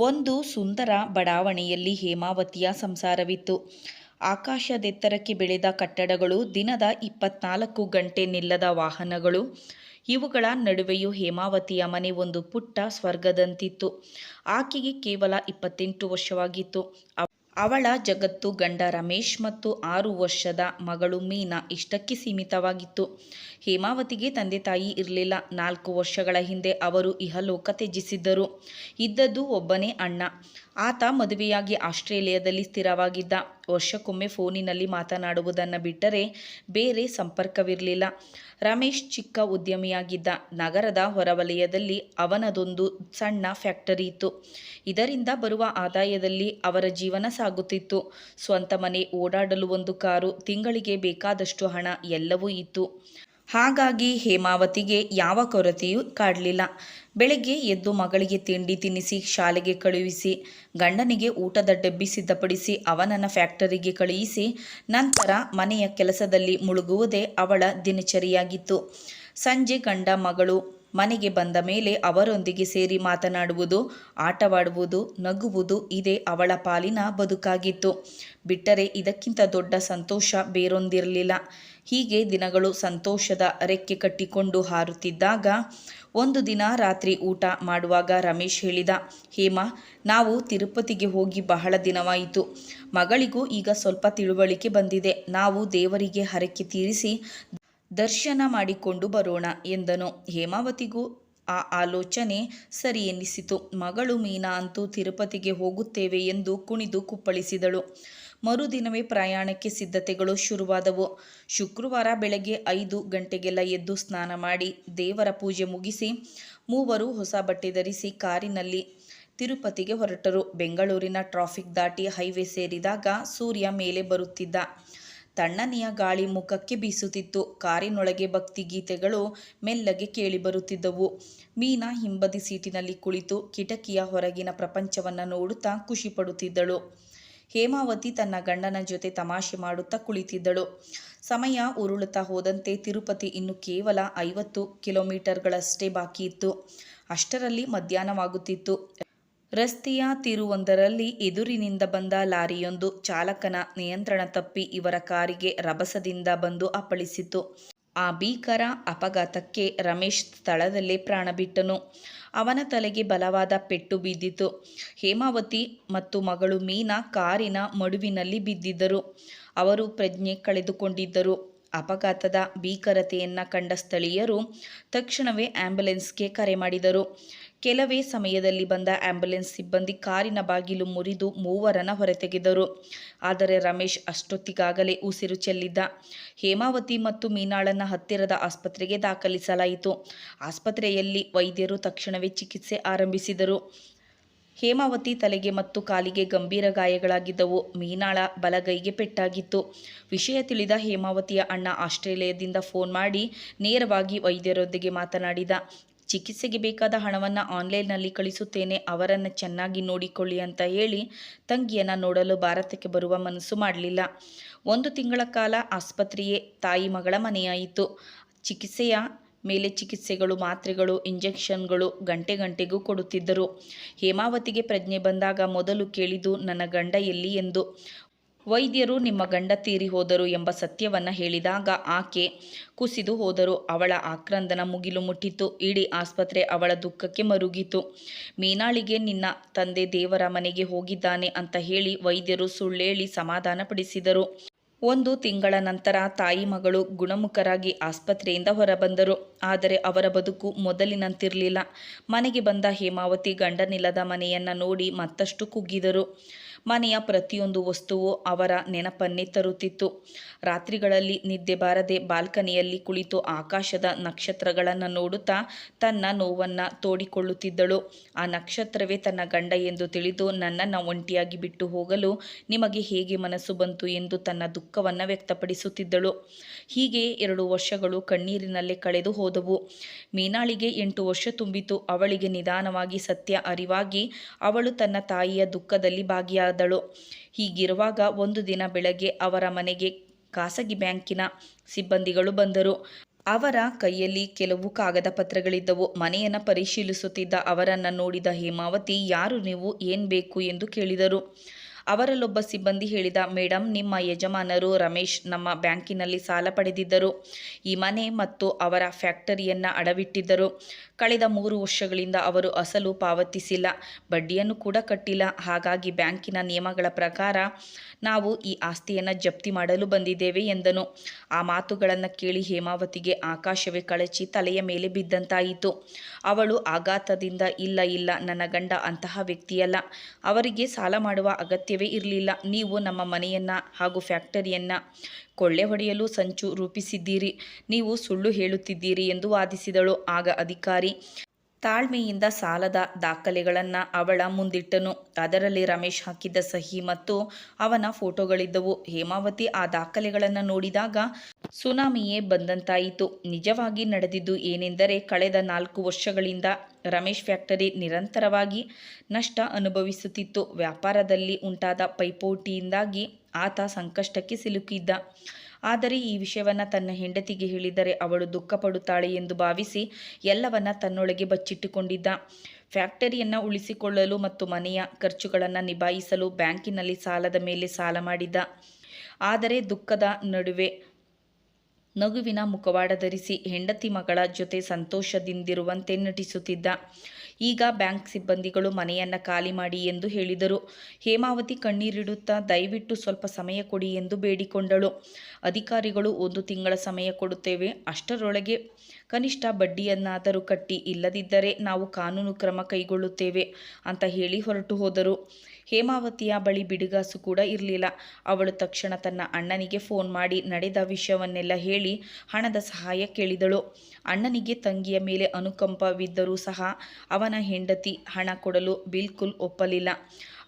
ಒಂದು ಸುಂದರ ಬಡಾವಣೆಯಲ್ಲಿ ಹೇಮಾವತಿಯ ಸಂಸಾರವಿತ್ತು. ಆಕಾಶದೆತ್ತರಕ್ಕೆ ಬೆಳೆದ ಕಟ್ಟಡಗಳು, ದಿನದ ಇಪ್ಪತ್ನಾಲ್ಕು ಗಂಟೆ ನಿಲ್ಲದ ವಾಹನಗಳು. ಇವುಗಳ ನಡುವೆಯೂ ಹೇಮಾವತಿಯ ಮನೆ ಒಂದು ಪುಟ್ಟ ಸ್ವರ್ಗದಂತಿತ್ತು. ಆಕೆಗೆ ಕೇವಲ ಇಪ್ಪತ್ತೆಂಟು ವರ್ಷವಾಗಿತ್ತು. ಅವಳ ಜಗತ್ತು ಗಂಡ ರಮೇಶ್ ಮತ್ತು ಆರು ವರ್ಷದ ಮಗಳು ಮೀನಾ ಇಷ್ಟಕ್ಕೆ ಸೀಮಿತವಾಗಿತ್ತು. ಹೇಮಾವತಿಗೆ ತಂದೆ-ತಾಯಿ ಇರಲಿಲ್ಲ ನಾಲ್ಕು ವರ್ಷಗಳ ಹಿಂದೆ ಅವರು ಇಹಲೋಕ ತ್ಯಜಿಸಿದ್ದರು. ಇದ್ದದ್ದು ಒಬ್ಬನೇ ಅಣ್ಣ. ಆತ ಮದುವೆಯಾಗಿ ಆಸ್ಟ್ರೇಲಿಯಾದಲ್ಲಿ ಸ್ಥಿರವಾಗಿದ್ದ. ವರ್ಷಕ್ಕೊಮ್ಮೆ ಫೋನಿನಲ್ಲಿ ಮಾತನಾಡುವುದನ್ನು ಬಿಟ್ಟರೆ ಬೇರೆ ಸಂಪರ್ಕವಿರಲಿಲ್ಲ ರಮೇಶ್ ಚಿಕ್ಕ ಉದ್ಯಮಿಯಾಗಿದ್ದ. ನಗರದ ಹೊರವಲಯದಲ್ಲಿ ಅವನದೊಂದು ಸಣ್ಣ ಫ್ಯಾಕ್ಟರಿ ಇತ್ತು. ಇದರಿಂದ ಬರುವ ಆದಾಯದಲ್ಲಿ ಅವರ ಜೀವನ ಸಾಗುತ್ತಿತ್ತು. ಸ್ವಂತ ಮನೆ, ಓಡಾಡಲು ಒಂದು ಕಾರು, ತಿಂಗಳಿಗೆ ಬೇಕಾದಷ್ಟು ಹಣ ಎಲ್ಲವೂ ಇತ್ತು. ಹಾಗಾಗಿ ಹೇಮಾವತಿಗೆ ಯಾವ ಕೊರತೆಯೂ ಕಾಡಲಿಲ್ಲ ಬೆಳಗ್ಗೆ ಎದ್ದು ಮಗಳಿಗೆ ತಿಂಡಿ ತಿನ್ನಿಸಿ ಶಾಲೆಗೆ ಕಳುಹಿಸಿ, ಗಂಡನಿಗೆ ಊಟದ ಡಬ್ಬಿ ಸಿದ್ಧಪಡಿಸಿ ಅವನನ್ನ ಫ್ಯಾಕ್ಟರಿಗೆ ಕಳುಹಿಸಿ, ನಂತರ ಮನೆಯ ಕೆಲಸದಲ್ಲಿ ಮುಳುಗುವುದೇ ಅವಳ ದಿನಚರಿಯಾಗಿತ್ತು. ಸಂಜೆ ಗಂಡ ಮಗಳು ಮನೆಗೆ ಬಂದ ಮೇಲೆ ಅವರೊಂದಿಗೆ ಸೇರಿ ಮಾತನಾಡುವುದು, ಆಟವಾಡುವುದು, ನಗುವುದು ಇದೇ ಅವಳ ಪಾಲಿನ ಬದುಕಾಗಿತ್ತು. ಬಿಟ್ಟರೆ ಇದಕ್ಕಿಂತ ದೊಡ್ಡ ಸಂತೋಷ ಬೇರೊಂದಿರಲಿಲ್ಲ ಹೀಗೆ ದಿನಗಳು ಸಂತೋಷದ ರೆಕ್ಕೆ ಕಟ್ಟಿಕೊಂಡು ಹಾರುತ್ತಿದ್ದಾಗ ಒಂದು ದಿನ ರಾತ್ರಿ ಊಟ ಮಾಡುವಾಗ ರಮೇಶ್ ಹೇಳಿದ, ಹೇಮಾ, ನಾವು ತಿರುಪತಿಗೆ ಹೋಗಿ ಬಹಳ ದಿನವಾಯಿತು. ಮಗಳಿಗೂ ಈಗ ಸ್ವಲ್ಪ ತಿಳುವಳಿಕೆ ಬಂದಿದೆ. ನಾವು ದೇವರಿಗೆ ಹರಕೆ ತೀರಿಸಿ ದರ್ಶನ ಮಾಡಿಕೊಂಡು ಬರೋಣ ಎಂದನು. ಹೇಮಾವತಿಗೂ ಆ ಆಲೋಚನೆ ಸರಿ ಎನ್ನಿಸಿತು. ಮಗಳು ಮೀನಾ ಅಂತೂ ತಿರುಪತಿಗೆ ಹೋಗುತ್ತೇವೆ ಎಂದು ಕುಣಿದು ಕುಪ್ಪಳಿಸಿದಳು. ಮರುದಿನವೇ ಪ್ರಯಾಣಕ್ಕೆ ಸಿದ್ಧತೆಗಳು ಶುರುವಾದವು. ಶುಕ್ರವಾರ ಬೆಳಗ್ಗೆ ಐದು ಗಂಟೆಗೆಲ್ಲ ಎದ್ದು ಸ್ನಾನ ಮಾಡಿ, ದೇವರ ಪೂಜೆ ಮುಗಿಸಿ, ಮೂವರು ಹೊಸ ಬಟ್ಟೆ ಧರಿಸಿ ಕಾರಿನಲ್ಲಿ ತಿರುಪತಿಗೆ ಹೊರಟರು. ಬೆಂಗಳೂರಿನ ಟ್ರಾಫಿಕ್ ದಾಟಿ ಹೈವೇ ಸೇರಿದಾಗ ಸೂರ್ಯ ಮೇಲೆ ಬರುತ್ತಿದ್ದ. ತಣ್ಣನೆಯ ಗಾಳಿ ಮುಖಕ್ಕೆ ಬೀಸುತ್ತಿತ್ತು. ಕಾರಿನೊಳಗೆ ಭಕ್ತಿಗೀತೆಗಳು ಮೆಲ್ಲಗೆ ಕೇಳಿಬರುತ್ತಿದ್ದವು. ಮೀನಾ ಹಿಂಬದಿ ಸೀಟಿನಲ್ಲಿ ಕುಳಿತು ಕಿಟಕಿಯ ಹೊರಗಿನ ಪ್ರಪಂಚವನ್ನು ನೋಡುತ್ತಾ ಖುಷಿಪಡುತ್ತಿದ್ದಳು. ಹೇಮಾವತಿ ತನ್ನ ಗಂಡನ ಜೊತೆ ತಮಾಷೆ ಮಾಡುತ್ತಾ ಕುಳಿತಿದ್ದಳು. ಸಮಯ ಉರುಳುತ್ತಾ ಹೋದಂತೆ ತಿರುಪತಿ ಇನ್ನು ಕೇವಲ ಐವತ್ತು ಕಿಲೋಮೀಟರ್ಗಳಷ್ಟೇ ಬಾಕಿ ಇತ್ತು ಅಷ್ಟರಲ್ಲಿ ಮಧ್ಯಾಹ್ನವಾಗುತ್ತಿತ್ತು. ರಸ್ತೆಯ ತಿರುವೊಂದರಲ್ಲಿ ಎದುರಿನಿಂದ ಬಂದ ಲಾರಿಯೊಂದು ಚಾಲಕನ ನಿಯಂತ್ರಣ ತಪ್ಪಿ ಇವರ ಕಾರಿಗೆ ರಭಸದಿಂದ ಬಂದು ಅಪ್ಪಳಿಸಿತು. ಆ ಭೀಕರ ಅಪಘಾತಕ್ಕೆ ರಮೇಶ್ ಸ್ಥಳದಲ್ಲೇ ಪ್ರಾಣಬಿಟ್ಟನು. ಅವನ ತಲೆಗೆ ಬಲವಾದ ಪೆಟ್ಟು ಬಿದ್ದಿತು. ಹೇಮಾವತಿ ಮತ್ತು ಮಗಳು ಮೀನಾ ಕಾರಿನ ಮಡುವಿನಲ್ಲಿ ಬಿದ್ದಿದ್ದರು. ಅವರು ಪ್ರಜ್ಞೆ ಕಳೆದುಕೊಂಡಿದ್ದರು. ಅಪಘಾತದ ಭೀಕರತೆಯನ್ನು ಕಂಡ ಸ್ಥಳೀಯರು ತಕ್ಷಣವೇ ಆಂಬ್ಯುಲೆನ್ಸ್ಗೆ ಕರೆ ಮಾಡಿದರು. ಕೆಲವೇ ಸಮಯದಲ್ಲಿ ಬಂದ ಆಂಬ್ಯುಲೆನ್ಸ್ ಸಿಬ್ಬಂದಿ ಕಾರಿನ ಬಾಗಿಲು ಮುರಿದು ಮೂವರನ್ನ ಹೊರತೆಗೆದರು. ಆದರೆ ರಮೇಶ್ ಅಷ್ಟೊತ್ತಿಗಾಗಲೇ ಉಸಿರು ಚೆಲ್ಲಿದ್ದ. ಹೇಮಾವತಿ ಮತ್ತು ಮೀನಾಳನ್ನ ಹತ್ತಿರದ ಆಸ್ಪತ್ರೆಗೆ ದಾಖಲಿಸಲಾಯಿತು. ಆಸ್ಪತ್ರೆಯಲ್ಲಿ ವೈದ್ಯರು ತಕ್ಷಣವೇ ಚಿಕಿತ್ಸೆ ಆರಂಭಿಸಿದರು. ಹೇಮಾವತಿ ತಲೆಗೆ ಮತ್ತು ಕಾಲಿಗೆ ಗಂಭೀರ ಗಾಯಗಳಾಗಿದ್ದವು. ಮೀನಾಳ ಬಲಗೈಗೆ ಪೆಟ್ಟಾಗಿತ್ತು. ವಿಷಯ ತಿಳಿದ ಹೇಮಾವತಿಯ ಅಣ್ಣ ಆಸ್ಟ್ರೇಲಿಯಾದಿಂದ ಫೋನ್ ಮಾಡಿ ನೇರವಾಗಿ ವೈದ್ಯರೊಂದಿಗೆ ಮಾತನಾಡಿದ. ಚಿಕಿತ್ಸೆಗೆ ಬೇಕಾದ ಹಣವನ್ನು ಆನ್ಲೈನ್ನಲ್ಲಿ ಕಳಿಸುತ್ತೇನೆ, ಅವರನ್ನು ಚೆನ್ನಾಗಿ ನೋಡಿಕೊಳ್ಳಿ ಅಂತ ಹೇಳಿ ತಂಗಿಯನ್ನು ನೋಡಲು ಭಾರತಕ್ಕೆ ಬರುವ ಮನಸ್ಸು ಮಾಡಲಿಲ್ಲ ಒಂದು ತಿಂಗಳ ಕಾಲ ಆಸ್ಪತ್ರೆಯೇ ತಾಯಿ-ಮಗಳ ಮನೆಯಾಯಿತು. ಚಿಕಿತ್ಸೆಯ ಮೇಲೆ ಚಿಕಿತ್ಸೆಗಳು, ಮಾತ್ರೆಗಳು, ಇಂಜೆಕ್ಷನ್ಗಳು ಗಂಟೆ ಗಂಟೆಗೂ ಕೊಡುತ್ತಿದ್ದರು. ಹೇಮಾವತಿಗೆ ಪ್ರಜ್ಞೆ ಬಂದಾಗ ಮೊದಲು ಕೇಳಿದ್ದು ನನ್ನ ಗಂಡ ಎಲ್ಲಿ ಎಂದು. ವೈದ್ಯರು ನಿಮ್ಮ ಗಂಡ ತೀರಿ ಹೋದರು ಎಂಬ ಸತ್ಯವನ್ನ ಹೇಳಿದಾಗ ಆಕೆ ಕುಸಿದು ಹೋದರು. ಅವಳ ಆಕ್ರಂದನ ಮುಗಿಲು ಮುಟ್ಟಿತು. ಇಡೀ ಆಸ್ಪತ್ರೆ ಅವಳ ದುಃಖಕ್ಕೆ ಮರುಗಿತು. ಮೀನಾಳಿಗೆ, ನಿನ್ನ ತಂದೆ ದೇವರ ಮನೆಗೆ ಹೋಗಿದ್ದಾನೆ ಅಂತ ಹೇಳಿ ವೈದ್ಯರು ಸುಳ್ಳೇಳಿ ಸಮಾಧಾನಪಡಿಸಿದರು. ಒಂದು ತಿಂಗಳ ನಂತರ ತಾಯಿ-ಮಗಳು ಗುಣಮುಖರಾಗಿ ಆಸ್ಪತ್ರೆಯಿಂದ ಹೊರಬಂದರು. ಆದರೆ ಅವರ ಬದುಕು ಮೊದಲಿನಂತಿರಲಿಲ್ಲ ಮನೆಗೆ ಬಂದ ಹೇಮಾವತಿ ಗಂಡನಿಲ್ಲದ ಮನೆಯನ್ನ ನೋಡಿ ಮತ್ತಷ್ಟು ಕುಗ್ಗಿದರು. ಮನೆಯ ಪ್ರತಿಯೊಂದು ವಸ್ತುವೂ ಅವರ ನೆನಪನ್ನೇ ತರುತ್ತಿತ್ತು. ರಾತ್ರಿಗಳಲ್ಲಿ ನಿದ್ದೆ ಬಾರದೆ ಬಾಲ್ಕನಿಯಲ್ಲಿ ಕುಳಿತು ಆಕಾಶದ ನಕ್ಷತ್ರಗಳನ್ನು ನೋಡುತ್ತಾ ತನ್ನ ನೋವನ್ನು ತೋಡಿಕೊಳ್ಳುತ್ತಿದ್ದಳು. ಆ ನಕ್ಷತ್ರವೇ ತನ್ನ ಗಂಡ ಎಂದು ತಿಳಿದು ನನ್ನನ್ನು ಒಂಟಿಯಾಗಿ ಬಿಟ್ಟು ಹೋಗಲು ನಿಮಗೆ ಹೇಗೆ ಮನಸ್ಸು ಬಂತು ಎಂದು ತನ್ನ ದುಃಖವನ್ನು ವ್ಯಕ್ತಪಡಿಸುತ್ತಿದ್ದಳು. ಹೀಗೆ ಎರಡು ವರ್ಷಗಳು ಕಣ್ಣೀರಿನಲ್ಲೇ ಕಳೆದು ಹೋದವು. ಮೀನಾಳಿಗೆ ಎಂಟು ವರ್ಷ ತುಂಬಿತು. ಅವಳಿಗೆ ನಿಧಾನವಾಗಿ ಸತ್ಯ ಅರಿವಾಗಿ ಅವಳು ತನ್ನ ತಾಯಿಯ ದುಃಖದಲ್ಲಿ ಭಾಗಿಯಾದಳು. ಹೀಗಿರುವಾಗ ಒಂದು ದಿನ ಬೆಳಗ್ಗೆ ಅವರ ಮನೆಗೆ ಖಾಸಗಿ ಬ್ಯಾಂಕಿನ ಸಿಬ್ಬಂದಿಗಳು ಬಂದರು. ಅವರ ಕೈಯಲ್ಲಿ ಕೆಲವು ಕಾಗದ ಪತ್ರಗಳಿದ್ದವು ಮನೆಯನ್ನು ಪರಿಶೀಲಿಸುತ್ತಿದ್ದ ಅವರನ್ನು ನೋಡಿದ ಹೇಮಾವತಿ, ಯಾರು ನೀವು ಏನು ಬೇಕು ಎಂದು ಕೇಳಿದರು ಅವರಲ್ಲೊಬ್ಬ ಸಿಬ್ಬಂದಿ ಹೇಳಿದ ಮೇಡಮ್ ನಿಮ್ಮ ಯಜಮಾನರು ರಮೇಶ್ ನಮ್ಮ ಬ್ಯಾಂಕಿನಲ್ಲಿ ಸಾಲ ಪಡೆದಿದ್ದರು. ಈ ಮನೆ ಮತ್ತು ಅವರ ಫ್ಯಾಕ್ಟರಿಯನ್ನು ಅಡವಿಟ್ಟಿದ್ದರು. ಕಳೆದ ಮೂರು ವರ್ಷಗಳಿಂದ ಅವರು ಅಸಲು ಪಾವತಿಸಿಲ್ಲ. ಬಡ್ಡಿಯನ್ನು ಕೂಡ ಕಟ್ಟಿಲ್ಲ. ಹಾಗಾಗಿ ಬ್ಯಾಂಕಿನ ನಿಯಮಗಳ ಪ್ರಕಾರ ನಾವು ಈ ಆಸ್ತಿಯನ್ನು ಜಪ್ತಿ ಮಾಡಲು ಬಂದಿದ್ದೇವೆ, ಎಂದನು. ಆ ಮಾತುಗಳನ್ನು ಕೇಳಿ ಹೇಮಾವತಿಗೆ ಆಕಾಶವೇ ಕಳಚಿ ತಲೆಯ ಮೇಲೆ ಬಿದ್ದಂತಾಯಿತು. ಅವಳು ಆಘಾತದಿಂದ, ಇಲ್ಲ ಇಲ್ಲ, ನನ್ನ ಗಂಡ ಅಂತಹ ವ್ಯಕ್ತಿಯಲ್ಲ. ಅವರಿಗೆ ಸಾಲ ಮಾಡುವ ಅಗತ್ಯವೇ ಇರಲಿಲ್ಲ. ನೀವು ನಮ್ಮ ಮನೆಯನ್ನು ಹಾಗೂ ಫ್ಯಾಕ್ಟರಿಯನ್ನು ಕೊಳ್ಳೆ ಹೊಡೆಯಲು ಸಂಚು ರೂಪಿಸಿದ್ದೀರಿ. ನೀವು ಸುಳ್ಳು ಹೇಳುತ್ತಿದ್ದೀರಿ ಎಂದು ವಾದಿಸಿದಳು. ಆಗ ಅಧಿಕಾರಿ ತಾಳ್ಮೆಯಿಂದ ಸಾಲದ ದಾಖಲೆಗಳನ್ನು ಅವಳ ಮುಂದಿಟ್ಟನು. ಅದರಲ್ಲಿ ರಮೇಶ್ ಹಾಕಿದ್ದ ಸಹಿ ಮತ್ತು ಅವನ ಫೋಟೋಗಳಿದ್ದವು. ಹೇಮಾವತಿ ಆ ದಾಖಲೆಗಳನ್ನು ನೋಡಿದಾಗ ಸುನಾಮಿಯೇ ಬಂದಂತಾಯಿತು. ನಿಜವಾಗಿ ನಡೆದಿದ್ದು ಏನೆಂದರೆ ಕಳೆದ ನಾಲ್ಕು ವರ್ಷಗಳಿಂದ ರಮೇಶ್ ಫ್ಯಾಕ್ಟರಿ ನಿರಂತರವಾಗಿ ನಷ್ಟ ಅನುಭವಿಸುತ್ತಿತ್ತು. ವ್ಯಾಪಾರದಲ್ಲಿ ಉಂಟಾದ ಪೈಪೋಟಿಯಿಂದಾಗಿ ಆತ ಸಂಕಷ್ಟಕ್ಕೆ ಸಿಲುಕಿದ್ದ. ಆದರೆ ಈ ವಿಷಯವನ್ನು ತನ್ನ ಹೆಂಡತಿಗೆ ಹೇಳಿದರೆ ಅವಳು ದುಃಖಪಡುತ್ತಾಳೆ ಎಂದು ಭಾವಿಸಿ ಎಲ್ಲವನ್ನ ತನ್ನೊಳಗೆ ಬಚ್ಚಿಟ್ಟುಕೊಂಡಿದ್ದ. ಫ್ಯಾಕ್ಟರಿಯನ್ನು ಉಳಿಸಿಕೊಳ್ಳಲು ಮತ್ತು ಮನೆಯ ಖರ್ಚುಗಳನ್ನು ನಿಭಾಯಿಸಲು ಬ್ಯಾಂಕಿನಲ್ಲಿ ಸಾಲದ ಮೇಲೆ ಸಾಲ ಮಾಡಿದ್ದ. ಆದರೆ ದುಃಖದ ನಡುವೆ ನಗುವಿನ ಮುಖವಾಡ ಧರಿಸಿ ಹೆಂಡತಿ ಮಗಳ ಜೊತೆ ಸಂತೋಷದಿಂದಿರುವಂತೆ ನಟಿಸುತ್ತಿದ್ದ. ಈಗ ಬ್ಯಾಂಕ್ ಸಿಬ್ಬಂದಿಗಳು ಮನೆಯನ್ನು ಖಾಲಿ ಮಾಡಿ ಎಂದು ಹೇಳಿದರು. ಹೇಮಾವತಿ ಕಣ್ಣೀರಿಡುತ್ತಾ ದಯವಿಟ್ಟು ಸ್ವಲ್ಪ ಸಮಯ ಕೊಡಿ ಎಂದು ಬೇಡಿಕೊಂಡಳು. ಅಧಿಕಾರಿಗಳು ಒಂದು ತಿಂಗಳ ಸಮಯ ಕೊಡುತ್ತೇವೆ. ಅಷ್ಟರೊಳಗೆ ಕನಿಷ್ಠ ಬಡ್ಡಿಯನ್ನಾದರೂ ಕಟ್ಟಿ ಇಲ್ಲದಿದ್ದರೆ ನಾವು ಕಾನೂನು ಕ್ರಮ ಕೈಗೊಳ್ಳುತ್ತೇವೆ ಅಂತ ಹೇಳಿ ಹೊರಟು ಹೋದರು. ಹೇಮಾವತಿಯ ಬಳಿ ಬಿಡುಗಾಸು ಕೂಡ ಇರಲಿಲ್ಲ. ಅವಳು ತಕ್ಷಣ ತನ್ನ ಅಣ್ಣನಿಗೆ ಫೋನ್ ಮಾಡಿ ನಡೆದ ವಿಷಯವನ್ನೆಲ್ಲ ಹೇಳಿ ಹಣದ ಸಹಾಯ ಕೇಳಿದಳು. ಅಣ್ಣನಿಗೆ ತಂಗಿಯ ಮೇಲೆ ಅನುಕಂಪವಿದ್ದರೂ ಸಹ ಅವನ ಹೆಂಡತಿ ಹಣ ಕೊಡಲು ಬಿಲ್ಕುಲ್ ಒಪ್ಪಲಿಲ್ಲ.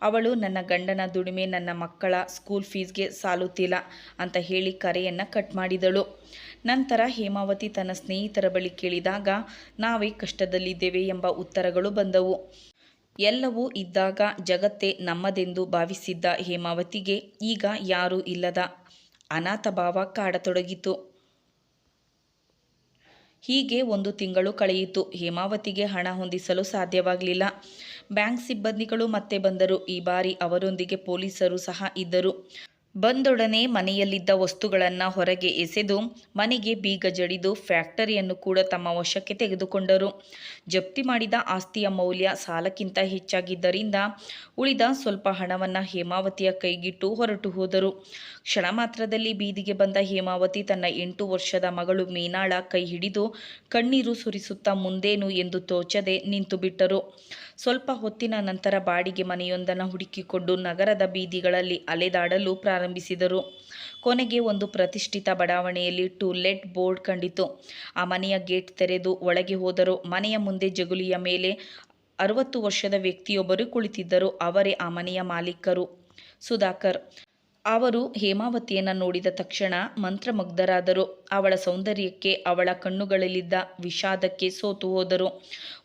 ಅವಳು, ನನ್ನ ಗಂಡನ ದುಡಿಮೆ, ನನ್ನ ಮಕ್ಕಳ ಸ್ಕೂಲ್ ಫೀಸ್ಗೆ ಸಾಲುತ್ತಿಲ್ಲ ಅಂತ ಹೇಳಿ ಕರೆಯನ್ನು ಕಟ್ ಮಾಡಿದಳು. ನಂತರ ಹೇಮಾವತಿ ತನ್ನ ಸ್ನೇಹಿತರ ಬಳಿ ಕೇಳಿದಾಗ, ನಾವೇ ಕಷ್ಟದಲ್ಲಿದ್ದೇವೆ ಎಂಬ ಉತ್ತರಗಳು ಬಂದವು. ಎಲ್ಲವೂ ಇದ್ದಾಗ ಜಗತ್ತೇ ನಮ್ಮದೆಂದು ಭಾವಿಸಿದ್ದ ಹೇಮಾವತಿಗೆ ಈಗ ಯಾರೂ ಇಲ್ಲದ ಅನಾಥ ಭಾವ ಕಾಡತೊಡಗಿತು. ಹೀಗೆ ಒಂದು ತಿಂಗಳು ಕಳೆಯಿತು. ಹೇಮಾವತಿಗೆ ಹಣ ಹೊಂದಿಸಲು ಸಾಧ್ಯವಾಗಲಿಲ್ಲ. ಬ್ಯಾಂಕ್ ಸಿಬ್ಬಂದಿಗಳು ಮತ್ತೆ ಬಂದರು. ಈ ಬಾರಿ ಅವರೊಂದಿಗೆ ಪೊಲೀಸರು ಸಹ ಇದ್ದರು. ಬಂದೊಡನೆ ಮನೆಯಲ್ಲಿದ್ದ ವಸ್ತುಗಳನ್ನು ಹೊರಗೆ ಎಸೆದು ಮನೆಗೆ ಬೀಗ ಜಡಿದು ಫ್ಯಾಕ್ಟರಿಯನ್ನು ಕೂಡ ತಮ್ಮ ವಶಕ್ಕೆ ತೆಗೆದುಕೊಂಡರು. ಜಪ್ತಿ ಮಾಡಿದ ಆಸ್ತಿಯ ಮೌಲ್ಯ ಸಾಲಕ್ಕಿಂತ ಹೆಚ್ಚಾಗಿದ್ದರಿಂದ ಉಳಿದ ಸ್ವಲ್ಪ ಹಣವನ್ನು ಹೇಮಾವತಿಯ ಕೈಗಿಟ್ಟು ಹೊರಟು ಹೋದರು. ಕ್ಷಣ ಮಾತ್ರದಲ್ಲಿ ಬೀದಿಗೆ ಬಂದ ಹೇಮಾವತಿ ತನ್ನ ಎಂಟು ವರ್ಷದ ಮಗಳು ಮೀನಾಳ ಕೈ ಹಿಡಿದು ಕಣ್ಣೀರು ಸುರಿಸುತ್ತಾ ಮುಂದೇನು ಎಂದು ತೋಚದೆ ನಿಂತು ಬಿಟ್ಟರು ಸ್ವಲ್ಪ ಹೊತ್ತಿನ ನಂತರ ಬಾಡಿಗೆ ಮನೆಯೊಂದನ್ನು ಹುಡುಕಿಕೊಂಡು ನಗರದ ಬೀದಿಗಳಲ್ಲಿ ಅಲೆದಾಡಲು ಪ್ರಾರಂಭಿಸಿದರು. ಕೊನೆಗೆ ಒಂದು ಪ್ರತಿಷ್ಠಿತ ಬಡಾವಣೆಯಲ್ಲಿ ಟು ಲೆಟ್ ಬೋರ್ಡ್ ಕಂಡಿತು. ಆ ಮನೆಯ ಗೇಟ್ ತೆರೆದು ಒಳಗೆ ಹೋದರು. ಮನೆಯ ಮುಂದೆ ಜಗುಲಿಯ ಮೇಲೆ ಅರವತ್ತು ವರ್ಷದ ವ್ಯಕ್ತಿಯೊಬ್ಬರು ಕುಳಿತಿದ್ದರು. ಅವರೇ ಆ ಮನೆಯ ಮಾಲೀಕರು. ಸುಧಾಕರ್ ಅವರು ಹೇಮಾವತಿಯನ್ನು ನೋಡಿದ ತಕ್ಷಣ ಮಂತ್ರಮುಗ್ಧರಾದರು. ಅವಳ ಸೌಂದರ್ಯಕ್ಕೆ ಅವಳ ಕಣ್ಣುಗಳಲ್ಲಿದ್ದ ವಿಷಾದಕ್ಕೆ ಸೋತು ಹೋದರು.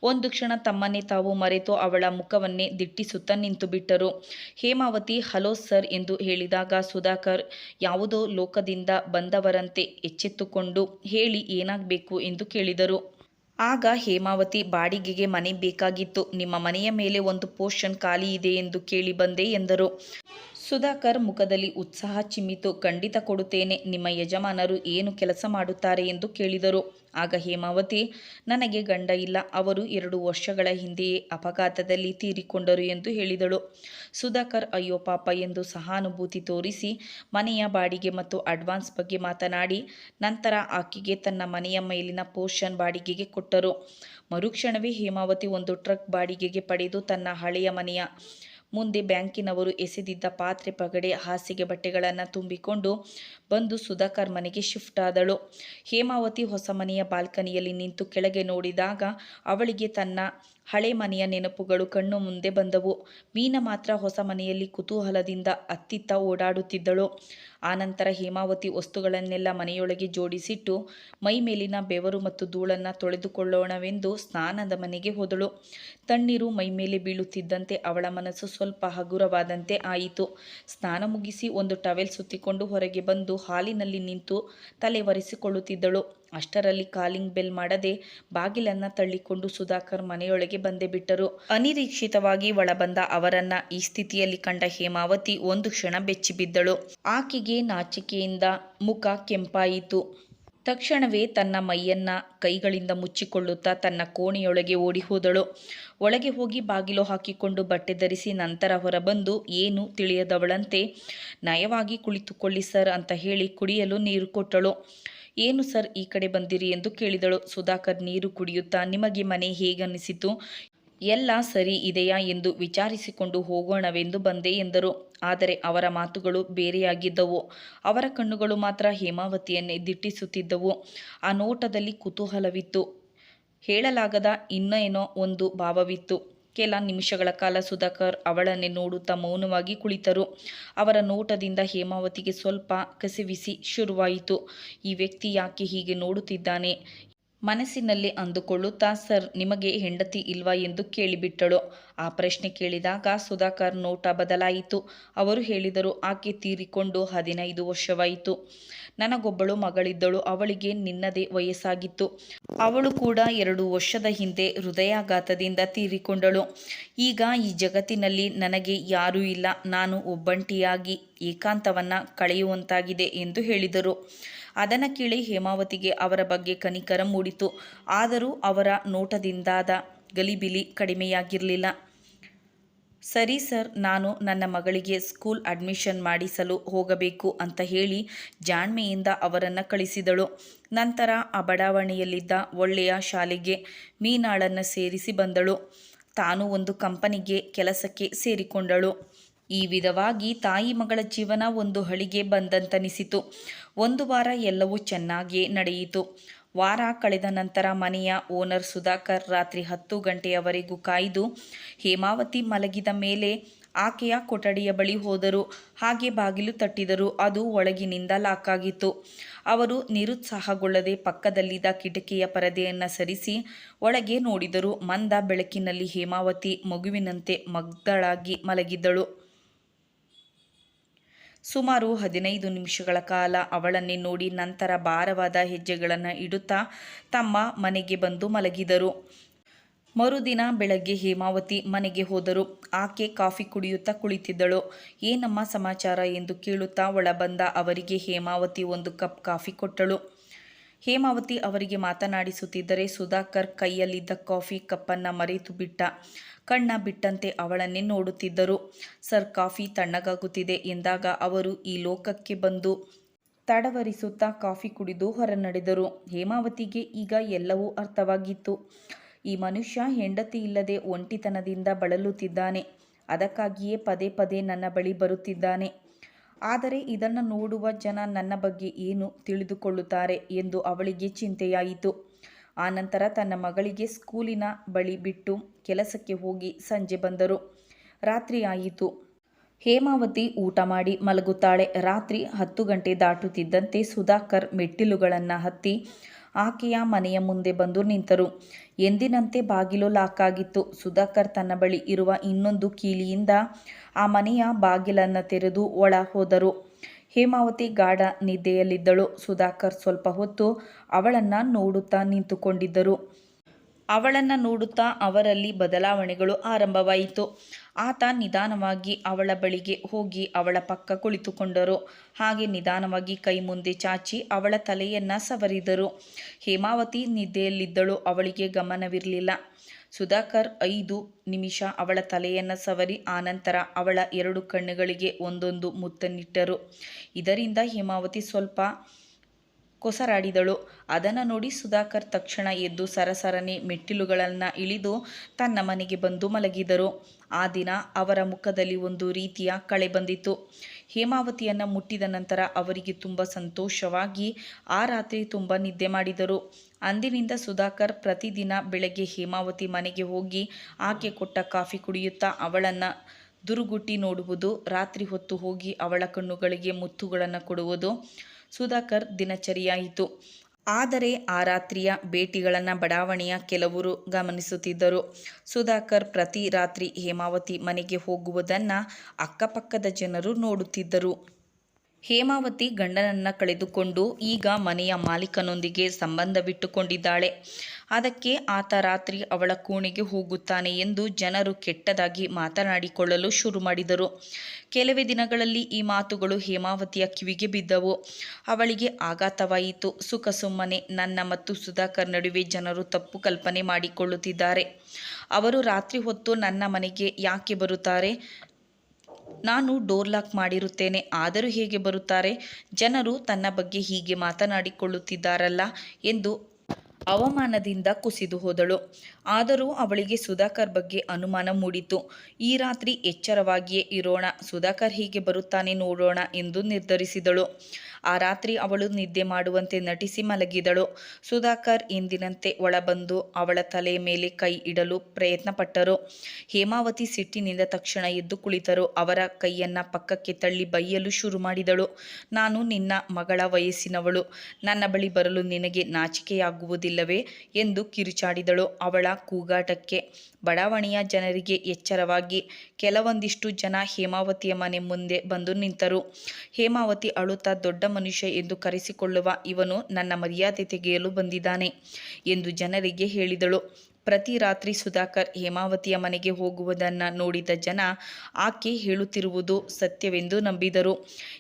ಒಂದು ಕ್ಷಣ ತಮ್ಮನ್ನೇ ತಾವು ಮರೆತು ಅವಳ ಮುಖವನ್ನೇ ದಿಟ್ಟಿಸುತ್ತ ನಿಂತು ಬಿಟ್ಟರು. ಹೇಮಾವತಿ, ಹಲೋ ಸರ್ ಎಂದು ಹೇಳಿದಾಗ ಸುಧಾಕರ್, ಯಾವುದೋ ಲೋಕದಿಂದ ಬಂದವರಂತೆ ಎಚ್ಚೆತ್ತುಕೊಂಡು ಹೇಳಿ ಏನಾಗಬೇಕು? ಎಂದು ಕೇಳಿದರು. ಆಗ ಹೇಮಾವತಿ, ಬಾಡಿಗೆಗೆ ಮನೆ ಬೇಕಾಗಿತ್ತು. ನಿಮ್ಮ ಮನೆಯ ಮೇಲೆ ಒಂದು ಪೋರ್ಷನ್ ಖಾಲಿ ಇದೆ ಎಂದು ಕೇಳಿ ಬಂದೆ ಎಂದರು. ಸುಧಾಕರ್ ಮುಖದಲ್ಲಿ ಉತ್ಸಾಹ ಚಿಮ್ಮಿತು. ಖಂಡಿತ ಕೊಡುತ್ತೇನೆ. ನಿಮ್ಮ ಯಜಮಾನರು ಏನು ಕೆಲಸ ಮಾಡುತ್ತಾರೆ ಎಂದು ಕೇಳಿದರು. ಆಗ ಹೇಮಾವತಿ, ನನಗೆ ಗಂಡ ಇಲ್ಲ. ಅವರು ಎರಡು ವರ್ಷಗಳ ಹಿಂದೆಯೇ ಅಪಘಾತದಲ್ಲಿ ತೀರಿಕೊಂಡರು ಎಂದು ಹೇಳಿದಳು. ಸುಧಾಕರ್, ಅಯ್ಯೋ ಪಾಪ ಎಂದು ಸಹಾನುಭೂತಿ ತೋರಿಸಿ ಮನೆಯ ಬಾಡಿಗೆ ಮತ್ತು ಅಡ್ವಾನ್ಸ್ ಬಗ್ಗೆ ಮಾತನಾಡಿ, ನಂತರ ಆಕೆಗೆ ತನ್ನ ಮನೆಯ ಮೇಲಿನ ಪೋರ್ಷನ್ ಬಾಡಿಗೆಗೆ ಕೊಟ್ಟರು. ಮರುಕ್ಷಣವೇ ಹೇಮಾವತಿ ಒಂದು ಟ್ರಕ್ ಬಾಡಿಗೆಗೆ ಪಡೆದು ತನ್ನ ಹಳೆಯ ಮನೆಯ ಮುಂದೆ ಬ್ಯಾಂಕಿನವರು ಎಸೆದಿದ್ದ ಪಾತ್ರೆ ಪಗಡೆ, ಹಾಸಿಗೆ ಬಟ್ಟೆಗಳನ್ನು ತುಂಬಿಕೊಂಡು ಬಂದು ಸುಧಾಕರ್ ಮನೆಗೆ ಶಿಫ್ಟ್ ಆದಳು. ಹೇಮಾವತಿ ಹೊಸ ಮನೆಯ ಬಾಲ್ಕನಿಯಲ್ಲಿ ನಿಂತು ಕೆಳಗೆ ನೋಡಿದಾಗ ಅವಳಿಗೆ ತನ್ನ ಹಳೆ ಮನೆಯ ನೆನಪುಗಳು ಕಣ್ಣು ಮುಂದೆ ಬಂದವು. ಮೀನ ಮಾತ್ರ ಹೊಸ ಮನೆಯಲ್ಲಿ ಕುತೂಹಲದಿಂದ ಅತ್ತಿತ್ತ ಓಡಾಡುತ್ತಿದ್ದಳು. ಆನಂತರ ಹೇಮಾವತಿ ವಸ್ತುಗಳನ್ನೆಲ್ಲ ಮನೆಯೊಳಗೆ ಜೋಡಿಸಿಟ್ಟು ಮೈ ಮೇಲಿನ ಬೆವರು ಮತ್ತು ಧೂಳನ್ನು ತೊಳೆದುಕೊಳ್ಳೋಣವೆಂದು ಸ್ನಾನದ ಮನೆಗೆ ಹೋದಳು. ತಣ್ಣೀರು ಮೈ ಮೇಲೆ ಬೀಳುತ್ತಿದ್ದಂತೆ ಅವಳ ಮನಸ್ಸು ಸ್ವಲ್ಪ ಹಗುರವಾದಂತೆ ಆಯಿತು. ಸ್ನಾನ ಮುಗಿಸಿ ಒಂದು ಟವೆಲ್ ಸುತ್ತಿಕೊಂಡು ಹೊರಗೆ ಬಂದು ಹಾಲಿನಲ್ಲಿ ನಿಂತು ತಲೆ ಒರೆಸಿಕೊಳ್ಳುತ್ತಿದ್ದಳು ಅಷ್ಟರಲ್ಲಿ ಕಾಲಿಂಗ್ ಬೆಲ್ ಮಾಡದೆ ಬಾಗಿಲನ್ನ ತಳ್ಳಿಕೊಂಡು ಸುಧಾಕರ್ ಮನೆಯೊಳಗೆ ಬಂದೇ ಬಿಟ್ಟರು. ಅನಿರೀಕ್ಷಿತವಾಗಿ ಒಳಬಂದ ಅವರನ್ನ ಈ ಸ್ಥಿತಿಯಲ್ಲಿ ಕಂಡ ಹೇಮಾವತಿ ಒಂದು ಕ್ಷಣ ಬೆಚ್ಚಿಬಿದ್ದಳು. ಆಕೆಗೆ ನಾಚಿಕೆಯಿಂದ ಮುಖ ಕೆಂಪಾಯಿತು. ತಕ್ಷಣವೇ ತನ್ನ ಮೈಯನ್ನ ಕೈಗಳಿಂದ ಮುಚ್ಚಿಕೊಳ್ಳುತ್ತಾ ತನ್ನ ಕೋಣೆಯೊಳಗೆ ಓಡಿ ಹೋದಳು ಒಳಗೆ ಹೋಗಿ ಬಾಗಿಲು ಹಾಕಿಕೊಂಡು ಬಟ್ಟೆ ಧರಿಸಿ ನಂತರ ಹೊರಬಂದು, ಏನು ತಿಳಿಯದವಳಂತೆ? ನಯವಾಗಿ ಕುಳಿತುಕೊಳ್ಳಿ ಸರ್ ಅಂತ ಹೇಳಿ ಕುಡಿಯಲು ನೀರು ಕೊಟ್ಟಳು. ಏನು ಸರ್ ಈ ಕಡೆ ಬಂದಿರಿ? ಎಂದು ಕೇಳಿದಳು. ಸುಧಾಕರ್, ನೀರು ಕುಡಿಯುತ್ತಾ? ನಿಮಗೆ ಮನೆ ಹೇಗನ್ನಿಸಿತು? ಎಲ್ಲ ಸರಿ ಇದೆಯಾ ಎಂದು ವಿಚಾರಿಸಿಕೊಂಡು ಹೋಗೋಣವೆಂದು ಬಂದೆ ಎಂದರು. ಆದರೆ ಅವರ ಮಾತುಗಳು ಬೇರೆಯಾಗಿದ್ದವು. ಅವರ ಕಣ್ಣುಗಳು ಮಾತ್ರ ಹೇಮಾವತಿಯನ್ನೇ ದಿಟ್ಟಿಸುತ್ತಿದ್ದವು. ಆ ನೋಟದಲ್ಲಿ ಕುತೂಹಲವಿತ್ತು. ಹೇಳಲಾಗದ ಇನ್ನೇನೋ ಒಂದು ಭಾವವಿತ್ತು. ಕೆಲ ನಿಮಿಷಗಳ ಕಾಲ ಸುಧಾಕರ್ ಅವಳನ್ನೇ ನೋಡುತ್ತಾ ಮೌನವಾಗಿ ಕುಳಿತರು. ಅವರ ನೋಟದಿಂದ ಹೇಮಾವತಿಗೆ ಸ್ವಲ್ಪ ಕಸಿವಿಸಿ ಶುರುವಾಯಿತು. ಈ ವ್ಯಕ್ತಿ ಯಾಕೆ ಹೀಗೆ ನೋಡುತ್ತಿದ್ದಾನೆ? ಮನಸ್ಸಿನಲ್ಲಿ ಅಂದುಕೊಳ್ಳುತ್ತಾ, ಸರ್, ನಿಮಗೆ ಹೆಂಡತಿ ಇಲ್ವಾ ಎಂದು ಕೇಳಿಬಿಟ್ಟಳು. ಆ ಪ್ರಶ್ನೆ ಕೇಳಿದಾಗ ಸುಧಾಕರ್ ನೋಟ ಬದಲಾಯಿತು. ಅವರು ಹೇಳಿದರು, ಆಕೆ ತೀರಿಕೊಂಡು ಹದಿನೈದು ವರ್ಷವಾಯಿತು. ನನಗೊಬ್ಬಳು ಮಗಳಿದ್ದಳು. ಅವಳಿಗೆ ನಿನ್ನದೇ ವಯಸ್ಸಾಗಿತ್ತು. ಅವಳು ಕೂಡ ಎರಡು ವರ್ಷದ ಹಿಂದೆ ಹೃದಯಾಘಾತದಿಂದ ತೀರಿಕೊಂಡಳು. ಈಗ ಈ ಜಗತ್ತಿನಲ್ಲಿ ನನಗೆ ಯಾರೂ ಇಲ್ಲ. ನಾನು ಒಬ್ಬಂಟಿಯಾಗಿ ಏಕಾಂತವನ್ನು ಕಳೆಯುವಂತಾಗಿದೆ ಎಂದು ಹೇಳಿದರು. ಅದನ್ನು ಕೇಳಿ ಹೇಮಾವತಿಗೆ ಅವರ ಬಗ್ಗೆ ಕನಿಕರ ಮೂಡಿತು. ಆದರೂ ಅವರ ನೋಟದಿಂದಾದ ಗಲಿಬಿಲಿ ಕಡಿಮೆಯಾಗಿರಲಿಲ್ಲ. ಸರಿ ಸರ್, ನಾನು ನನ್ನ ಮಗಳಿಗೆ ಸ್ಕೂಲ್ ಅಡ್ಮಿಷನ್ ಮಾಡಿಸಲು ಹೋಗಬೇಕು ಅಂತ ಹೇಳಿ ಜಾಣ್ಮೆಯಿಂದ ಅವರನ್ನು ಕಳಿಸಿದಳು. ನಂತರ ಆ ಬಡಾವಣೆಯಲ್ಲಿದ್ದ ಒಳ್ಳೆಯ ಶಾಲೆಗೆ ಮೀನಾಳನ್ನು ಸೇರಿಸಿ ಬಂದಳು. ತಾನು ಒಂದು ಕಂಪನಿಗೆ ಕೆಲಸಕ್ಕೆ ಸೇರಿಕೊಂಡಳು. ಈ ವಿಧವಾಗಿ ತಾಯಿ ಮಗಳ ಜೀವನ ಒಂದು ಹಳಿಗೆ ಬಂದಂತನಿಸಿತು. ಒಂದು ವಾರ ಎಲ್ಲವೂ ಚೆನ್ನಾಗಿಯೇ ನಡೆಯಿತು. ವಾರ ಕಳೆದ ನಂತರ ಮನೆಯ ಓನರ್ ಸುಧಾಕರ್ ರಾತ್ರಿ ಹತ್ತು ಗಂಟೆಯವರೆಗೂ ಕಾಯ್ದು ಹೇಮಾವತಿ ಮಲಗಿದ ಮೇಲೆ ಆಕೆಯ ಕೊಠಡಿಯ ಬಳಿ ಹೋದರು. ಹಾಗೆ ಬಾಗಿಲು ತಟ್ಟಿದರು ಅದು ಒಳಗಿನಿಂದ ಲಾಕ್ ಆಗಿತ್ತು. ಅವರು ನಿರುತ್ಸಾಹಗೊಳ್ಳದೆ ಪಕ್ಕದಲ್ಲಿದ್ದ ಕಿಟಕಿಯ ಪರದೆಯನ್ನು ಸರಿಸಿ ಒಳಗೆ ನೋಡಿದರು. ಮಂದ ಬೆಳಕಿನಲ್ಲಿ ಹೇಮಾವತಿ ಮಗುವಿನಂತೆ ಮಗ್ದಳಾಗಿ ಮಲಗಿದ್ದಳು. ಸುಮಾರು ಹದಿನೈದು ನಿಮಿಷಗಳ ಕಾಲ ಅವಳನ್ನೇ ನೋಡಿ ನಂತರ ಭಾರವಾದ ಹೆಜ್ಜೆಗಳನ್ನು ಇಡುತ್ತಾ ತಮ್ಮ ಮನೆಗೆ ಬಂದು ಮಲಗಿದರು. ಮರುದಿನ ಬೆಳಗ್ಗೆ ಹೇಮಾವತಿ ಮನೆಗೆ ಹೋದರು. ಆಕೆ ಕಾಫಿ ಕುಡಿಯುತ್ತಾ ಕುಳಿತಿದ್ದಳು. ಏನಮ್ಮ ಸಮಾಚಾರ ಎಂದು ಕೇಳುತ್ತಾ ಒಳಬಂದ ಅವರಿಗೆ ಹೇಮಾವತಿ ಒಂದು ಕಪ್ ಕಾಫಿ ಕೊಟ್ಟಳು. ಹೇಮಾವತಿ ಅವರಿಗೆ ಮಾತನಾಡಿಸುತ್ತಿದ್ದರೆ ಸುಧಾಕರ್ ಕೈಯಲ್ಲಿದ್ದ ಕಾಫಿ ಕಪ್ಪನ್ನು ಮರೆತು ಬಿಟ್ಟ ಕಣ್ಣ ಬಿಟ್ಟಂತೆ ಅವಳನ್ನೇ ನೋಡುತ್ತಿದ್ದರು. ಸರ್, ಕಾಫಿ ತಣ್ಣಗಾಗುತ್ತಿದೆ ಎಂದಾಗ ಅವರು ಈ ಲೋಕಕ್ಕೆ ಬಂದು ತಡವರಿಸುತ್ತಾ ಕಾಫಿ ಕುಡಿದು ಹೊರನಡೆದರು. ಹೇಮಾವತಿಗೆ ಈಗ ಎಲ್ಲವೂ ಅರ್ಥವಾಗಿತ್ತು. ಈ ಮನುಷ್ಯ ಹೆಂಡತಿ ಇಲ್ಲದೆ ಒಂಟಿತನದಿಂದ ಬಳಲುತ್ತಿದ್ದಾನೆ. ಅದಕ್ಕಾಗಿಯೇ ಪದೇ ಪದೇ ನನ್ನ ಬಳಿ ಬರುತ್ತಿದ್ದಾನೆ. ಆದರೆ ಇದನ್ನು ನೋಡುವ ಜನ ನನ್ನ ಬಗ್ಗೆ ಏನು ತಿಳಿದುಕೊಳ್ಳುತ್ತಾರೆ ಎಂದು ಅವಳಿಗೆ ಚಿಂತೆಯಾಯಿತು. ಆನಂತರ ತನ್ನ ಮಗಳಿಗೆ ಸ್ಕೂಲಿನ ಬಳಿ ಬಿಟ್ಟು ಕೆಲಸಕ್ಕೆ ಹೋಗಿ ಸಂಜೆ ಬಂದರು. ರಾತ್ರಿ ಆಯಿತು. ಹೇಮಾವತಿ ಊಟ ಮಾಡಿ ಮಲಗುತ್ತಾಳೆ. ರಾತ್ರಿ ಹತ್ತು ಗಂಟೆ ದಾಟುತ್ತಿದ್ದಂತೆ ಸುಧಾಕರ್ ಮೆಟ್ಟಿಲುಗಳನ್ನು ಹತ್ತಿ ಆಕೆಯ ಮನೆಯ ಮುಂದೆ ಬಂದು ನಿಂತರು. ಎಂದಿನಂತೆ ಬಾಗಿಲು ಲಾಕ್ ಆಗಿತ್ತು. ಸುಧಾಕರ್ ತನ್ನ ಬಳಿ ಇರುವ ಇನ್ನೊಂದು ಕೀಲಿಯಿಂದ ಆ ಮನೆಯ ಬಾಗಿಲನ್ನು ತೆರೆದು ಒಳ ಹೋದರು ಹೇಮಾವತಿ ಗಾಢ ನಿದ್ದೆಯಲ್ಲಿದ್ದಳು. ಸುಧಾಕರ್ ಸ್ವಲ್ಪ ಹೊತ್ತು ಅವಳನ್ನು ನೋಡುತ್ತಾ ನಿಂತುಕೊಂಡಿದ್ದರು. ಅವಳನ್ನು ನೋಡುತ್ತಾ ಅವರಲ್ಲಿ ಬದಲಾವಣೆಗಳು ಆರಂಭವಾಯಿತು. ಆತ ನಿಧಾನವಾಗಿ ಅವಳ ಬಳಿಗೆ ಹೋಗಿ ಅವಳ ಪಕ್ಕ ಕುಳಿತುಕೊಂಡರು. ಹಾಗೆ ನಿಧಾನವಾಗಿ ಕೈ ಮುಂದೆ ಚಾಚಿ ಅವಳ ತಲೆಯನ್ನು ಸವರಿದರು. ಹೇಮಾವತಿ ನಿದ್ದೆಯಲ್ಲಿದ್ದಳು. ಅವಳಿಗೆ ಗಮನವಿರಲಿಲ್ಲ. ಸುಧಾಕರ್ ಐದು ನಿಮಿಷ ಅವಳ ತಲೆಯನ್ನು ಸವರಿ, ಆನಂತರ ಅವಳ ಎರಡು ಕಣ್ಣುಗಳಿಗೆ ಒಂದೊಂದು ಮುತ್ತನ್ನಿಟ್ಟರು. ಇದರಿಂದ ಹೇಮಾವತಿ ಸ್ವಲ್ಪ ಕೊಸರಾಡಿದಳು. ಅದನ್ನು ನೋಡಿ ಸುಧಾಕರ್ ತಕ್ಷಣ ಎದ್ದು ಸರಸರನೆ ಮೆಟ್ಟಿಲುಗಳನ್ನು ಇಳಿದು ತನ್ನ ಮನೆಗೆ ಬಂದು ಮಲಗಿದರು. ಆ ದಿನ ಅವರ ಮುಖದಲ್ಲಿ ಒಂದು ರೀತಿಯ ಕಳೆ ಬಂದಿತು ಹೇಮಾವತಿಯನ್ನು ಮುಟ್ಟಿದ ನಂತರ ಅವರಿಗೆ ತುಂಬ ಸಂತೋಷವಾಗಿ ಆ ರಾತ್ರಿ ತುಂಬ ನಿದ್ದೆ ಮಾಡಿದರು. ಅಂದಿನಿಂದ ಸುಧಾಕರ್ ಪ್ರತಿದಿನ ಬೆಳಗ್ಗೆ ಹೇಮಾವತಿ ಮನೆಗೆ ಹೋಗಿ ಆಕೆ ಕೊಟ್ಟ ಕಾಫಿ ಕುಡಿಯುತ್ತಾ ಅವಳನ್ನು ದುರುಗುಟ್ಟಿ ನೋಡುವುದು, ರಾತ್ರಿ ಹೊತ್ತು ಹೋಗಿ ಅವಳ ಕಣ್ಣುಗಳಿಗೆ ಮುತ್ತುಗಳನ್ನು ಕೊಡುವುದು ಸುಧಾಕರ್ ದಿನಚರಿಯಾಯಿತು. ಆದರೆ ಆ ರಾತ್ರಿಯ ಭೇಟಿಗಳನ್ನು ಬಡಾವಣೆಯ ಕೆಲವರು ಗಮನಿಸುತ್ತಿದ್ದರು. ಸುಧಾಕರ್ ಪ್ರತಿ ರಾತ್ರಿ ಹೇಮಾವತಿ ಮನೆಗೆ ಹೋಗುವುದನ್ನು ಅಕ್ಕಪಕ್ಕದ ಜನರು ನೋಡುತ್ತಿದ್ದರು. ಹೇಮಾವತಿ ಗಂಡನನ್ನು ಕಳೆದುಕೊಂಡು ಈಗ ಮನೆಯ ಮಾಲೀಕನೊಂದಿಗೆ ಸಂಬಂಧವಿಟ್ಟುಕೊಂಡಿದ್ದಾಳೆ. ಅದಕ್ಕೆ ಆತ ರಾತ್ರಿ ಅವಳ ಕೋಣೆಗೆ ಹೋಗುತ್ತಾನೆ ಎಂದು ಜನರು ಕೆಟ್ಟದಾಗಿ ಮಾತನಾಡಿಕೊಳ್ಳಲು ಶುರು ಮಾಡಿದರು. ಕೆಲವೇ ದಿನಗಳಲ್ಲಿ ಈ ಮಾತುಗಳು ಹೇಮಾವತಿಯ ಕಿವಿಗೆ ಬಿದ್ದವು. ಅವಳಿಗೆ ಆಘಾತವಾಯಿತು. ಸುಖ ಸುಮ್ಮನೆ ನನ್ನ ಮತ್ತು ಸುಧಾಕರ್ ನಡುವೆ ಜನರು ತಪ್ಪು ಕಲ್ಪನೆ ಮಾಡಿಕೊಳ್ಳುತ್ತಿದ್ದಾರೆ. ಅವರು ರಾತ್ರಿ ಹೊತ್ತು ನನ್ನ ಮನೆಗೆ ಯಾಕೆ ಬರುತ್ತಾರೆ? ನಾನು ಡೋರ್ ಲಾಕ್ ಮಾಡಿರುತ್ತೇನೆ. ಆದರೂ ಹೇಗೆ ಬರುತ್ತಾರೆ? ಜನರು ತನ್ನ ಬಗ್ಗೆ ಹೀಗೆ ಮಾತನಾಡಿಕೊಳ್ಳುತ್ತಿದ್ದಾರಲ್ಲ ಎಂದು ಅವಮಾನದಿಂದ ಕುಸಿದು ಹೋದಳು. ಆದರೂ ಅವಳಿಗೆ ಸುಧಾಕರ್ ಬಗ್ಗೆ ಅನುಮಾನ ಮೂಡಿತು. ಈ ರಾತ್ರಿ ಎಚ್ಚರವಾಗಿಯೇ ಇರೋಣ. ಸುಧಾಕರ್ ಹೀಗೆ ಬರುತ್ತಾನೆ ನೋಡೋಣ ಎಂದು ನಿರ್ಧರಿಸಿದಳು. ಆ ರಾತ್ರಿ ಅವಳು ನಿದ್ದೆ ಮಾಡುವಂತೆ ನಟಿಸಿ ಮಲಗಿದಳು. ಸುಧಾಕರ್ ಎಂದಿನಂತೆ ಒಳಬಂದು ಅವಳ ತಲೆಯ ಮೇಲೆ ಕೈ ಇಡಲು ಪ್ರಯತ್ನಪಟ್ಟರು. ಹೇಮಾವತಿ ಸಿಟ್ಟಿನಿಂದ ತಕ್ಷಣ ಎದ್ದು ಕುಳಿತರು. ಅವರ ಕೈಯನ್ನ ಪಕ್ಕಕ್ಕೆ ತಳ್ಳಿ ಬೈಯಲು ಶುರು ಮಾಡಿದಳು. ನಾನು ನಿನ್ನ ಮಗಳ ವಯಸ್ಸಿನವಳು. ನನ್ನ ಬಳಿ ಬರಲು ನಿನಗೆ ನಾಚಿಕೆಯಾಗುವುದಿಲ್ಲವೇ? ಎಂದು ಕಿರುಚಾಡಿದಳು ಅವಳ ಕೂಗಾಟಕ್ಕೆ. ಬಡಾವಣೆಯ ಜನರಿಗೆ ಎಚ್ಚರವಾಗಿ ಕೆಲವೊಂದಿಷ್ಟು ಜನ ಹೇಮಾವತಿಯ ಮನೆ ಮುಂದೆ ಬಂದು ನಿಂತರು. ಹೇಮಾವತಿ ಅಳುತ್ತಾ ದೊಡ್ಡ ಮನುಷ್ಯ ಎಂದು ಕರೆಸಿಕೊಳ್ಳುವ ಇವನು ನನ್ನ ಮರ್ಯಾದೆ ತೆಗೆಯಲು ಬಂದಿದ್ದಾನೆ ಎಂದು ಜನರಿಗೆ ಹೇಳಿದಳು. ಪ್ರತಿ ರಾತ್ರಿ ಸುಧಾಕರ್ ಹೇಮಾವತಿಯ ಮನೆಗೆ ಹೋಗುವುದನ್ನು ನೋಡಿದ ಜನ ಆಕೆ ಹೇಳುತ್ತಿರುವುದು ಸತ್ಯವೆಂದು ನಂಬಿದರು.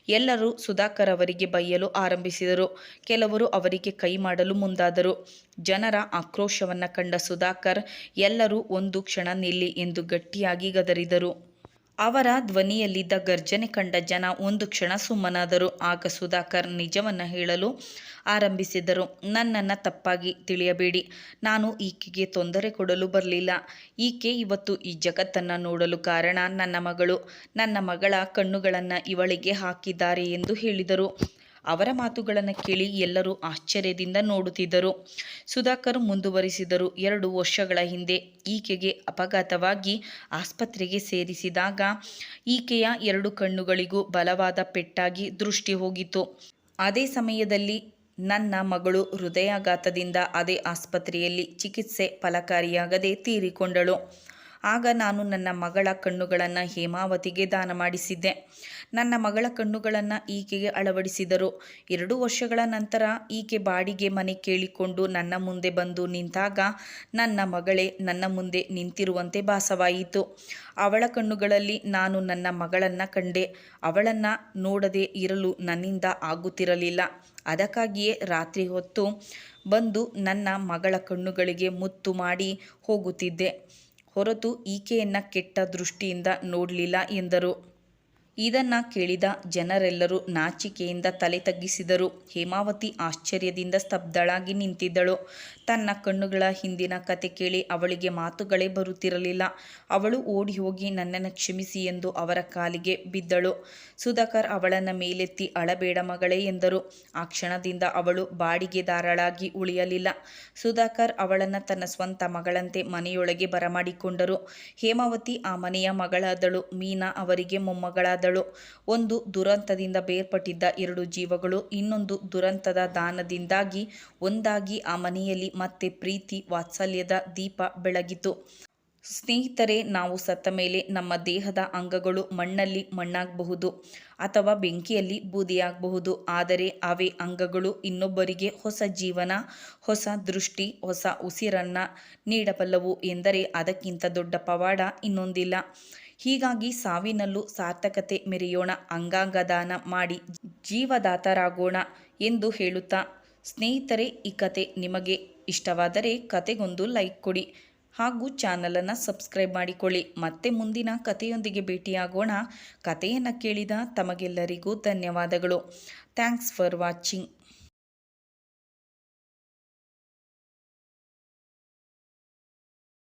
ಎಲ್ಲರೂ ಸುಧಾಕರ್ ಅವರಿಗೆ ಬೈಯಲು ಆರಂಭಿಸಿದರು. ಕೆಲವರು ಅವರಿಗೆ ಕೈ ಮಾಡಲು ಮುಂದಾದರು. ಜನರ ಆಕ್ರೋಶವನ್ನು ಕಂಡ ಸುಧಾಕರ್ ಎಲ್ಲರೂ ಒಂದು ಕ್ಷಣ ನಿಲ್ಲಿ ಎಂದು ಗಟ್ಟಿಯಾಗಿ ಗದರಿದರು. ಅವರ ಧ್ವನಿಯಲ್ಲಿದ್ದ ಗರ್ಜನೆ ಕಂಡ ಜನ ಒಂದು ಕ್ಷಣ ಸುಮ್ಮನಾದರು. ಆಗ ಸುಧಾಕರ್ ನಿಜವನ್ನ ಹೇಳಲು ಆರಂಭಿಸಿದರು ನನ್ನನ್ನು ತಪ್ಪಾಗಿ ತಿಳಿಯಬೇಡಿ. ನಾನು ಈಕೆಗೆ ತೊಂದರೆ ಕೊಡಲು ಬರಲಿಲ್ಲ. ಈಕೆ ಇವತ್ತು ಈ ಜಗತ್ತನ್ನು ನೋಡಲು ಕಾರಣ ನನ್ನ ಮಗಳು. ನನ್ನ ಮಗಳ ಕಣ್ಣುಗಳನ್ನು ಇವಳಿಗೆ ಹಾಕಿದ್ದಾರೆ ಎಂದು ಹೇಳಿದರು. ಅವರ ಮಾತುಗಳನ್ನು ಕೇಳಿ ಎಲ್ಲರೂ ಆಶ್ಚರ್ಯದಿಂದ ನೋಡುತ್ತಿದ್ದರು. ಸುಧಾಕರ್ ಮುಂದುವರಿಸಿದರು. ಎರಡು ವರ್ಷಗಳ ಹಿಂದೆ ಈಕೆಗೆ ಅಪಘಾತವಾಗಿ ಆಸ್ಪತ್ರೆಗೆ ಸೇರಿಸಿದಾಗ ಈಕೆಯ ಎರಡು ಕಣ್ಣುಗಳಿಗೂ ಬಲವಾದ ಪೆಟ್ಟಾಗಿ ದೃಷ್ಟಿ ಹೋಗಿತ್ತು. ಅದೇ ಸಮಯದಲ್ಲಿ ನನ್ನ ಮಗಳು ಹೃದಯಾಘಾತದಿಂದ ಅದೇ ಆಸ್ಪತ್ರೆಯಲ್ಲಿ ಚಿಕಿತ್ಸೆ ಫಲಕಾರಿಯಾಗದೆ ತೀರಿಕೊಂಡಳು. ಆಗ ನಾನು ನನ್ನ ಮಗಳ ಕಣ್ಣುಗಳನ್ನು ಹೇಮಾವತಿಗೆ ದಾನ ಮಾಡಿಸಿದ್ದೆ. ನನ್ನ ಮಗಳ ಕಣ್ಣುಗಳನ್ನು ಈಕೆಗೆ ಅಳವಡಿಸಿದರು. ಎರಡು ವರ್ಷಗಳ ನಂತರ ಈಕೆ ಬಾಡಿಗೆ ಮನೆ ಕೇಳಿಕೊಂಡು ನನ್ನ ಮುಂದೆ ಬಂದು ನಿಂತಾಗ ನನ್ನ ಮಗಳೇ, ನನ್ನ ಮುಂದೆ ನಿಂತಿರುವಂತೆ ಭಾಸವಾಯಿತು. ಅವಳ ಕಣ್ಣುಗಳಲ್ಲಿ ನಾನು ನನ್ನ ಮಗಳನ್ನು ಕಂಡೆ. ಅವಳನ್ನು ನೋಡದೆ ಇರಲು ನನ್ನಿಂದ ಆಗುತ್ತಿರಲಿಲ್ಲ. ಅದಕ್ಕಾಗಿಯೇ ರಾತ್ರಿ ಹೊತ್ತು ಬಂದು ನನ್ನ ಮಗಳ ಕಣ್ಣುಗಳಿಗೆ ಮುತ್ತು ಮಾಡಿ ಹೋಗುತ್ತಿದ್ದೆ. ಹೊರತು ಈಕೆಯನ್ನು ಕೆಟ್ಟ ದೃಷ್ಟಿಯಿಂದ ನೋಡಲಿಲ್ಲ ಎಂದರು. ಇದನ್ನು ಕೇಳಿದ ಜನರೆಲ್ಲರೂ ನಾಚಿಕೆಯಿಂದ ತಲೆ ತಗ್ಗಿಸಿದರು. ಹೇಮಾವತಿ ಆಶ್ಚರ್ಯದಿಂದ ಸ್ತಬ್ಧಳಾಗಿ ನಿಂತಿದ್ದಳು. ತನ್ನ ಕಣ್ಣುಗಳ ಹಿಂದಿನ ಕತೆ ಕೇಳಿ ಅವಳಿಗೆ ಮಾತುಗಳೇ ಬರುತ್ತಿರಲಿಲ್ಲ. ಅವಳು ಓಡಿ ಹೋಗಿ ನನ್ನನ್ನು ಕ್ಷಮಿಸಿ ಎಂದು ಅವರ ಕಾಲಿಗೆ ಬಿದ್ದಳು. ಸುಧಾಕರ್ ಅವಳನ್ನು ಮೇಲೆತ್ತಿ, ಅಳಬೇಡ ಮಗಳೇ ಎಂದರು. ಆ ಕ್ಷಣದಿಂದ ಅವಳು ಬಾಡಿಗೆದಾರಳಾಗಿ ಉಳಿಯಲಿಲ್ಲ. ಸುಧಾಕರ್ ಅವಳನ್ನು ತನ್ನ ಸ್ವಂತ ಮಗಳಂತೆ ಮನೆಯೊಳಗೆ ಬರಮಾಡಿಕೊಂಡರು. ಹೇಮಾವತಿ ಆ ಮನೆಯ ಮಗಳಾದಳು. ಮೀನಾ ಅವರಿಗೆ ಮೊಮ್ಮಗಳಾದಳು. ಒಂದು ದುರಂತದಿಂದ ಬೇರ್ಪಟ್ಟಿದ್ದ ಎರಡು ಜೀವಗಳು, ಇನ್ನೊಂದು ದುರಂತದ ದಾನದಿಂದಾಗಿ, ಒಂದಾಗಿ ಆ ಮನೆಯಲ್ಲಿ ಮತ್ತೆ ಪ್ರೀತಿ ವಾತ್ಸಲ್ಯದ ದೀಪ ಬೆಳಗಿತು. ಸ್ನೇಹಿತರೆ, ನಾವು ಸತ್ತ ಮೇಲೆ ನಮ್ಮ ದೇಹದ ಅಂಗಗಳು ಮಣ್ಣಲ್ಲಿ ಮಣ್ಣಾಗಬಹುದು ಅಥವಾ ಬೆಂಕಿಯಲ್ಲಿ ಬೂದಿಯಾಗಬಹುದು. ಆದರೆ ಅವೇ ಅಂಗಗಳು ಇನ್ನೊಬ್ಬರಿಗೆ ಹೊಸ ಜೀವನ, ಹೊಸ ದೃಷ್ಟಿ, ಹೊಸ ಉಸಿರನ್ನು ನೀಡಬಲ್ಲವು ಎಂದರೆ ಅದಕ್ಕಿಂತ ದೊಡ್ಡ ಪವಾಡ ಇನ್ನೊಂದಿಲ್ಲ. ಹೀಗಾಗಿ ಸಾವಿನಲ್ಲೂ ಸಾರ್ಥಕತೆ ಮೆರೆಯೋಣ, ಅಂಗಾಂಗದಾನ ಮಾಡಿ ಜೀವದಾತರಾಗೋಣ ಎಂದು ಹೇಳುತ್ತಾ. ಸ್ನೇಹಿತರೆ, ಈ ಕತೆ ನಿಮಗೆ ಇಷ್ಟವಾದರೆ ಕತೆಗೊಂದು ಲೈಕ್ ಕೊಡಿ ಹಾಗೂ ಚಾನಲನ್ನು ಸಬ್ಸ್ಕ್ರೈಬ್ ಮಾಡಿಕೊಳ್ಳಿ. ಮತ್ತೆ ಮುಂದಿನ ಕಥೆಯೊಂದಿಗೆ ಭೇಟಿಯಾಗೋಣ. ಕಥೆಯನ್ನು ಕೇಳಿದ ತಮಗೆಲ್ಲರಿಗೂ ಧನ್ಯವಾದಗಳು. Thanks for watching.